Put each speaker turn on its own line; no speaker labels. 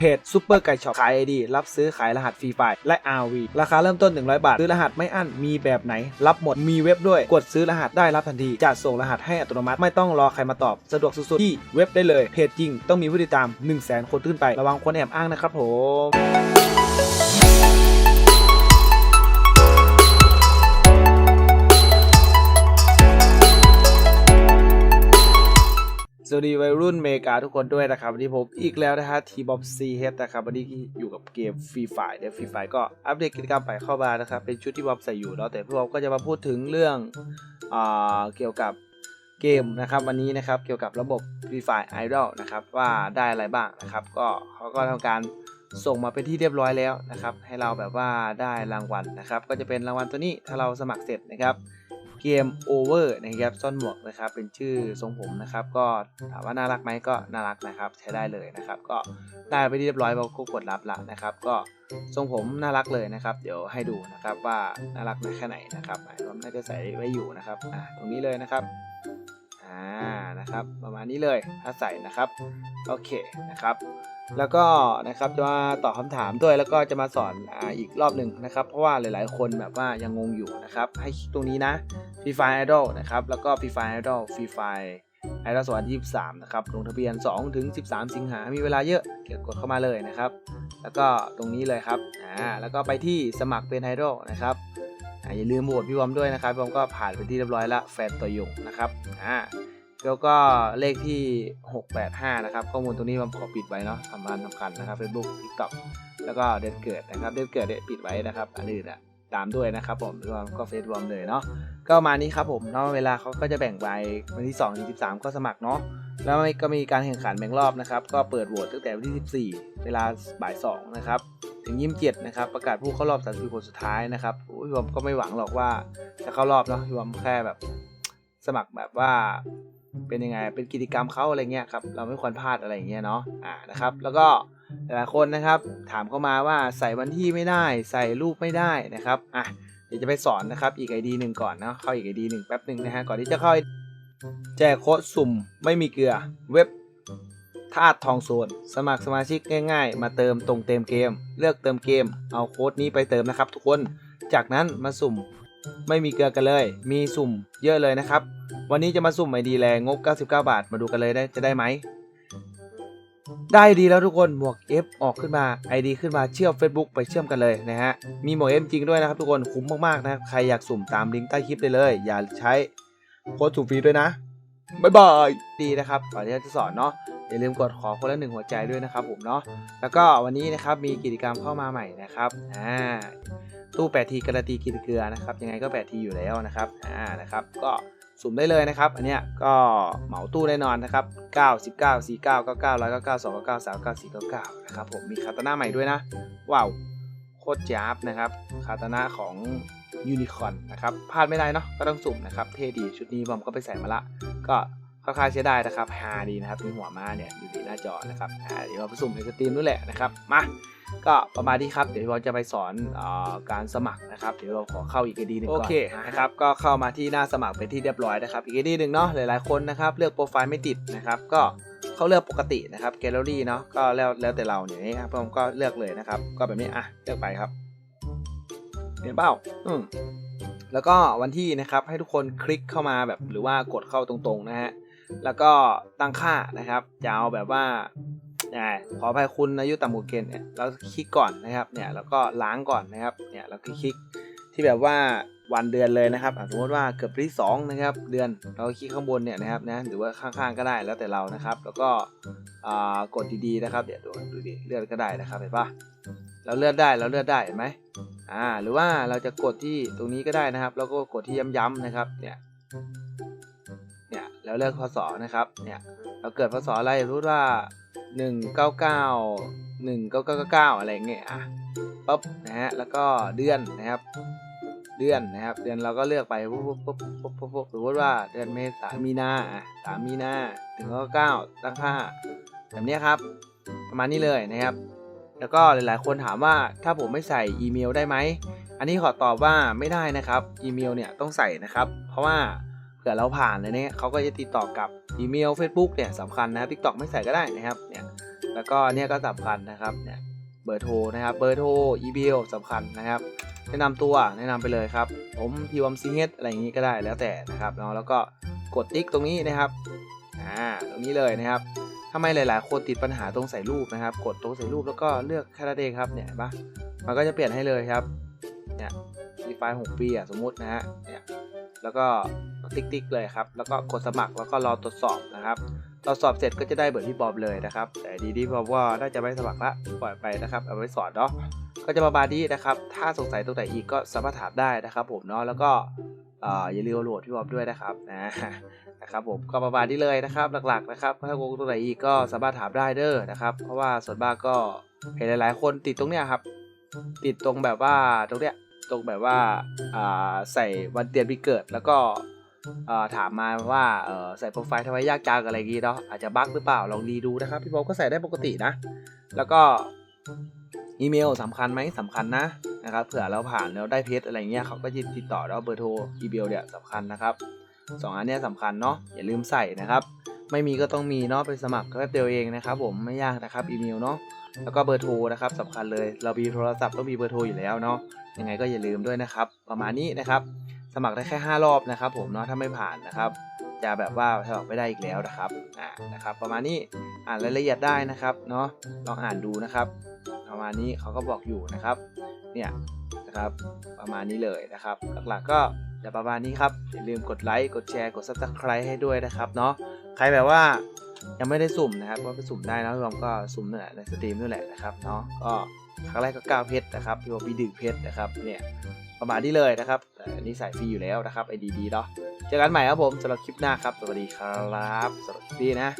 เพจซูเปอร์ไก่ช็อปขายไอดีรับซื้อขายรหัสฟรีไฟล์และ RV ราคาเริ่มต้น 100 บาท ซื้อรหัสไม่อั้นมีแบบไหน รับหมดมีเว็บด้วย กดซื้อรหัสได้รับทันทีจะส่งรหัสให้อัตโนมัติไม่ต้องรอใครมาตอบ สะดวกสุดๆ ที่เว็บได้เลย เพจจริงต้องมีผู้ติดตาม 1 0 0 0 0แสนคนขึ้นไประวังคนแอบอ้างนะครับผม สวัสดีวัยรุ่นเมกาทุกคนด้วยนะครับ วันนี้ผมอีกแล้วนะฮะทีบอมซีเฮดนะครับ วันนี้อยู่กับเกมฟรีไฟเดี๋ยฟรีไฟก็อัปเดตกิจกรรมใหม่เข้ามานะครับ เป็นชุดที่บอมใส่อยู่เนาะแต่พี่บอมก็จะมาพูดถึงเรื่องอ่าเกี่ยวกับเกมนะครับ วันนี้นะครับเกี่ยวกับระบบฟรีไฟไอดอลนะครับว่าได้อะไรบ้างนะครับ ก็เขาก็ทำการส่งมาเป็นที่เรียบร้อยแล้วนะครับ ให้เราแบบว่าได้รางวัลนะครับ ก็จะเป็นรางวัลตัวนี้ถ้าเราสมัครเสร็จนะครับ เกมโอเวอร์นะครับซ่อนหมวกนะครับเป็นชื่อทรงผมนะครับ ก็ถามว่าน่ารักไหมก็น่ารักนะครับ ใช้ได้เลยนะครับ ก็ได้ไปเรียบร้อยเราก็กดรับละนะครับ ก็ทรงผมน่ารักเลยนะครับ เดี๋ยวให้ดูนะครับว่าน่ารักแค่ไหนนะครับผมน่าจะใส่ไว้อยู่นะครับอ่าตรงนี้เลยนะครับอ่านะครับ ประมาณนี้เลยถ้าใส่นะครับโอเคนะครับ แล้วก็นะครับจะมาตอบคำถามด้วยแล้วก็จะมาสอนออีกรอบหนึ่งนะครับ เพราะว่าหลายๆ คนแบบว่ายังงงอยู่นะครับ ให้คลิกตรงนี้นะ Free Fire Idol นะครับแล้วก็ Free Fire Idol Free Fire Idol สวัสดี23นะครับลงทะเบียน 2 ถึง 13 สิงหา มีเวลาเยอะเกี่ยวกดเข้ามาเลยนะครับ แล้วก็ตรงนี้เลยครับอ่าแล้วก็ไปที่สมัครเป็นไอดอลนะครับออย่าลืมโหวตพี่บอมด้วยนะครับพี่บอมก็ผ่านไปที่เรียบร้อยละแฟนตัวยงนะครับอ่า แล้วก็เลขที่ 685 นะครับ ข้อมูลตรงนี้ผมขอปิดไว้เนาะสำคัญสำคัญนะครับ Facebook TikTok แล้วก็เดือนเกิดนะครับ เดือนเกิดเนี่ยปิดไว้นะครับอันอื่นอะตามด้วยนะครับผมรวมก็เฟซรวมเลยเนาะก็ประมาณนี้ครับผมเนาะเวลาเขาก็จะแบ่งไปวันที่2ถึง13 ก็สมัครเนาะแล้วก็มีการแข่งขันแบ่งรอบนะครับ ก็เปิดโหวตตั้งแต่วันที่ 14 เวลาบ่าย2นะครับถึง27นะครับประกาศผู้เข้ารอบ30คนสุดท้ายนะครับโอ้มก็ไม่หวังหรอกว่าจะเข้ารอบเนาะพี่บอมแค่แบบสมัครแบบว่า เป็นยังไงเป็นกิจกรรมเขาอะไรเงี้ยครับเราไม่ควรพลาดอะไรอย่างเงี้ยเนาะอ่านะครับ แล้วก็หลายคนนะครับ ถามเข้ามาว่าใส่วันที่ไม่ได้ ใส่รูปไม่ได้นะครับอะเดี๋ยวจะไปสอนนะครับอีกไอดีหนึ่งก่อนเนาะเข้าอีกไอดีหนึ่งแป๊บหนึ่งนะฮะก่อนที่จะเข้าแจกโค้ดสุ่มไม่มีเกลือเว็บธาตุทองโซนสมัครสมาชิกง่ายๆ มาเติมตรงเต็มเกม เลือกเติมเกม เอาโค้ดนี้ไปเติมนะครับ ทุกคนจากนั้นมาสุ่มไม่มีเกลือกันเลย มีสุ่มเยอะเลยนะครับ วันนี้จะมาสุ่มไอดีแรงงบ 99 บาท มาดูกันเลยได้จะได้ไหม ได้ดีแล้วทุกคนหมวก F ออกขึ้นมา ID ขึ้นมาเชื่อม Facebook ไปเชื่อมกันเลยนะฮะ มีหมวก F จริงด้วยนะครับทุกคนคุ้มมากๆนะคใครอยากสุ่มตามลิงก์ใต้คลิปได้เลย อย่าใช้โค้ดสุ่มฟรีด้วยนะบายบายดีนะครับก่อนที่จะสอนเนาะอย่าลืมกดขอคนละหนึ่งหัวใจด้วยนะครับผมเนาะแล้วก็วันนี้นะครับมีกิจกรรมเข้ามาใหม่นะครับอ่าตู้8ทีการันตีกินเกลือนะครับยังไงก็8ทีอยู่แล้วนะครับอ่านะครับก็ สุ่มได้เลยนะครับ อันเนี้ยก็เหมาตู้แน่นอนนะครับ 9 19 49 99 199 299 399 499นะครับผมมีคาตาน่าใหม่ด้วยนะ ว้าวโคตรจับนะครับคาตาน่าของยูนิคอนนะครับพลาดไม่ได้เนาะก็ต้องสุ่มนะครับ เท่ดีชุดนี้บอมก็ไปใส่มาละ ก็ ค่อนข้างใช้ได้นะครับฮาดีนะครับมีหัวม้าเนี่ยอยู่ในหน้าจอนะครับอ่าเดี๋ยวเราไปสุ่มในสตรีมนู่นแหละนะครับมาก็ประมาณนี้ครับเดี๋ยวเราจะไปสอนเออการสมัครนะครับเดี๋ยวเราขอเข้าอีกไอดีหนึ่งก่อนโอเคนะครับก็เข้ามาที่หน้าสมัครเป็นที่เรียบร้อยนะครับอีกไอดีหนึ่งเนาะหลายๆคนนะครับเลือกโปรไฟล์ไม่ติดนะครับก็เขาเลือกปกตินะครับแกลเลอรี่เนาะก็แล้วแล้วแต่เราเนี่ยนะครับผมก็เลือกเลยนะครับ ก็แบบนี้อะเลือกไปครับเห็นเปล่าอืมแล้วก็วันที่นะครับให้ทุกคนคลิกเข้ามาแบบหรือว่ากดเข้าตรงๆนะฮะ แล้วก็ตั้งค่านะครับจะเอาแบบว่าขออภัยคุณอายุต่ำกว่าเกณฑ์เนี่ยเราคลิกก่อนนะครับเนี่ยแล้วก็ล้างก่อนนะครับเนี่ยเราคลิกที่แบบว่าวันเดือนเลยนะครับสมมติว่าเกือบที่2นะครับเดือนเราคลิกข้างบนเนี่ยนะครับนะหรือว่าข้างๆก็ได้แล้วแต่เรานะครับ แล้วก็กดดีๆนะครับเดี๋ยวดูดูดิเลื่อนก็ได้นะครับเห็นปะเราเลื่อนได้เราเลื่อนได้เห็นไหมอ่าหรือว่าเราจะกดที่ตรงนี้ก็ได้นะครับ แล้วก็กดที่ย้ำๆนะครับเนี่ย แล้วเลือกพศนะครับเนี่ยเราเกิดพศอะไรรู้ว่าหนึ่งเก้าเก้าหนึ่งเก้าเก้าเก้าอะไรเงี้ยอะปุ๊บนะฮะแล้วก็เดือนนะครับ เดือนนะครับ เดือนเราก็เลือกไปปุ๊บปุ๊บปุ๊บปุ๊บปุ๊บสมมติว่าเดือนเมษามีนาอะสามมีนาถึงเก้าเก้าตั้งค่าแบบนี้ครับ ประมาณนี้เลยนะครับ แล้วก็หลาย ๆ คนถามว่าถ้าผมไม่ใส่อีเมลได้ไหมอันนี้ขอตอบว่าไม่ได้นะครับ อีเมลเนี่ยต้องใส่นะครับ เพราะว่า เผื่อเราผ่านเลยเนี่ยเขาก็จะติดต่อกับอีเมล Facebook เนี่ยสำคัญนะครับ TikTok ไม่ใส่ก็ได้นะครับเนี่ยแล้วก็เนี่ยก็สำคัญนะครับเนี่ยเบอร์โทรนะครับเบอร์โทรอีเมลสำคัญนะครับ แนะนำตัวแนะนำไปเลยครับ ผมทีวอมซีเฮดอะไรอย่างนี้ก็ได้แล้วแต่นะครับเนาะแล้วก็กดติ๊กตรงนี้นะครับอ่าตรงนี้เลยนะครับทำไมหลาย ๆ คนติดปัญหาตรงใส่รูปนะครับ กดตรงใส่รูปแล้วก็เลือกแค่นั้นเองครับเนี่ยปะมันก็จะเปลี่ยนให้เลยครับเนี่ยรีไฟล์หกปีอะสมมตินะฮะเนี่ย แล้วก็ติ๊กติ๊กเลยครับ แล้วก็กดสมัครแล้วก็รอตรวจสอบนะครับตรวจสอบเสร็จก็จะได้เบอร์พี่บอมเลยนะครับ แต่ดีดีบอมว่าน่าจะไม่สมัครละปล่อยไปนะครับ เอาไว้สอนเนาะก็จะประมาณนี้นะครับ ถ้าสงสัยตรงไหนอีกก็สามารถถามได้นะครับ ผมเนาะแล้วก็เอ่ออย่าลืมโหลดพี่บอมด้วยนะครับนะนะครับผมก็ประมาณนี้เลยนะครับหลักๆนะครับถ้างงตรงไหนอีกก็สามารถถามได้เด้อนะครับ เพราะว่าส่วนมากก็เห็นหลาย ๆ คนติดตรงเนี้ยครับ ติดตรงแบบว่าตรงเนี้ย ตรงแบบว่าใส่วันเดือนปีเกิดแล้วก็ถามมาว่าใส่โปรไฟล์ทำไมยากจังอะไรอย่างงี้เนาะอาจจะบั๊กหรือเปล่าลองดีดูนะครับ พี่บอมก็ใส่ได้ปกตินะ แล้วก็อีเมลสำคัญไหมสำคัญนะนะครับเผื่อเราผ่านแล้วได้เพจอะไรเงี้ยเขาก็จะติดต่อแล้วเบอร์โทรอีเมลเนี่ยสำคัญนะครับสองอันเนี้ยสำคัญเนาะอย่าลืมใส่นะครับ ไม่มีก็ต้องมีเนาะไปสมัครแป๊บเดียวเองนะครับผมไม่ยากนะครับอีเมลเนาะแล้วก็เบอร์โทรนะครับสำคัญเลย เรามีโทรศัพท์ต้องมีเบอร์โทรอยู่แล้วเนาะยังไงก็อย่าลืมด้วยนะครับ ประมาณนี้นะครับ สมัครได้แค่ 5 รอบนะครับ ผมเนาะถ้าไม่ผ่านนะครับ จะแบบว่าสมัครไม่ได้อีกแล้วนะครับอ่านะครับ ประมาณนี้อ่านรายละเอียดได้นะครับเนาะลองอ่านดูนะครับ ประมาณนี้เขาก็บอกอยู่นะครับ เนี่ยนะครับประมาณนี้เลยนะครับ หลักๆก็จะประมาณนี้ครับอย่าลืมกดไลค์กดแชร์กด subscribe ให้ด้วยนะครับเนาะ ใครแบบว่ายังไม่ได้สุ่มนะครับก็ไปสุ่มได้นะพี่บอมก็สุ่มนั่นแหละในสตรีมนั่นแหละนะครับเนาะก็ครั้งแรกก็9เพชรนะครับพี่บอมมีดึงเพชรนะครับเนี่ยประมาณนี้เลยนะครับแต่อันนี้ใส่ฟรีอยู่แล้วนะครับไอดีดีเนาะเจอกันใหม่ครับผมสำหรับคลิปหน้าครับสวัสดีครับสำหรับคลิปนี้นะ